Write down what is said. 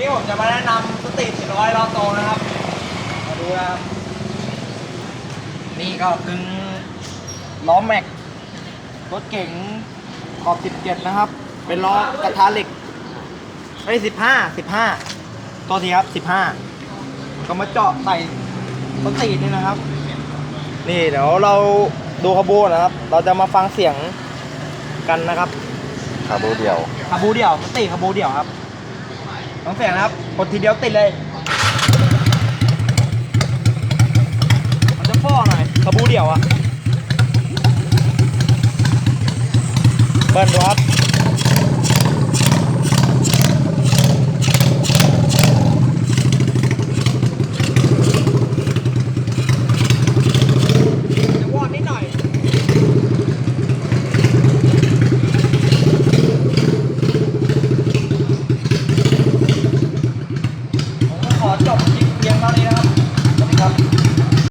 นี่ผมจะมาแนะนำสตรีท400ล้อโตนะครับ มาดูนะครับ นี่ก็กึ่งล้อแม็ก รถเก๋งขอบ 17 นะครับ เป็นล้อกระทะเหล็กไอ้15 15ตัวทีครับ15ก็มาเจาะใส่สตรีทนี่นะครับ นี่เดี๋ยวเราดูขบวนนะครับ เราจะมาฟังเสียงกันนะครับ คาบูเดียวคาบูเดี่ยวสตรีทคาบูเดี่ยวครับ ต้องเสียงนะครับ กดทีเดียวติดเลย มันจะฟ้อหน่อยขบูเดี่ยวอะเบิ้ลดูครับ จะวอดนิดหน่อย ผมก็ขอ จบคลิป